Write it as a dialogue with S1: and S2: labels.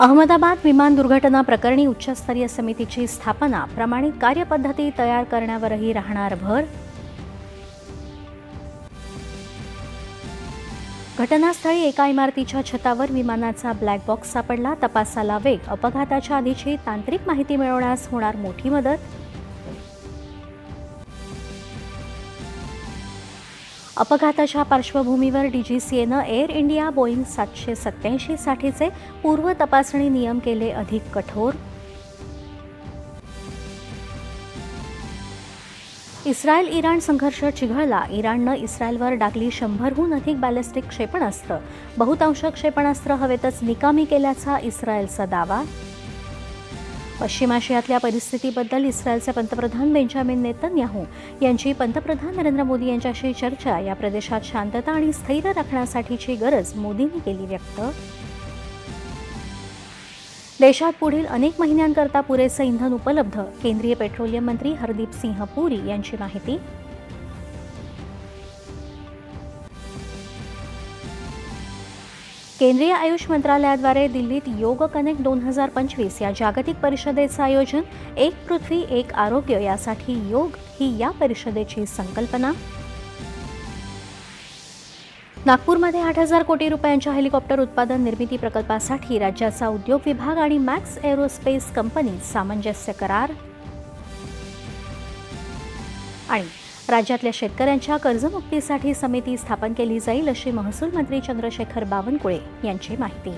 S1: अहमदाबाद विमान दुर्घटना प्रकरणी उच्चस्तरीय समितीची स्थापना प्रमाणित कार्यपद्धती तयार करण्यावरही राहणार भर. घटनास्थळी एका इमारतीच्या छतावर विमानाचा ब्लॅक बॉक्स सापडला. तपासाला वेग अपघाताच्या आधीची तांत्रिक माहिती मिळवण्यास होणार मोठी मदत. अपघाताच्या पार्श्वभूमीवर डीजीसीएनं एअर इंडिया बोईंग सातशे सत्याऐंशी साठीचे पूर्व तपासणी नियम केले अधिक कठोर. इस्रायल इराण संघर्ष चिघळला. इराणनं इस्रायलवर डागली शंभरहून अधिक बॅलिस्टिक क्षेपणास्त्र बहुतांश क्षेपणास्त्र हवेतच निकामी केल्याचा इस्रायलचा दावा. पश्चिम आशियातल्या परिस्थितीबद्दल इस्रायलचे पंतप्रधान बेंजामिन नेतन्याहू यांची पंतप्रधान नरेंद्र मोदी यांच्याशी चर्चा. या प्रदेशात शांतता आणि स्थैर्य राखण्यासाठीची गरज मोदींनी केली व्यक्त. देशात पुढील अनेक महिन्यांकरता पुरेसं इंधन उपलब्ध. केंद्रीय पेट्रोलियम मंत्री हरदीप सिंह पुरी यांची माहिती. केंद्रीय आयुष मंत्रालयाद्वारे दिल्लीत योग कनेक्ट दोन हजार पंचवीस या जागतिक परिषदेचं आयोजन एक पृथ्वी एक आरोग्य यासाठी योग ही या परिषदेची संकल्पना. नागपूरमध्ये आठ हजार कोटी रुपयांच्या हेलिकॉप्टर उत्पादन निर्मिती प्रकल्पासाठी राज्याचा उद्योग विभाग आणि मॅक्स एरोस्पेस कंपनी सामंजस्य करार. आणि राज्यातल्या शेतकऱ्यांच्या कर्जमुक्तीसाठी समिती स्थापन केली जाईल अशी महसूल मंत्री चंद्रशेखर बावनकुळे यांची माहिती.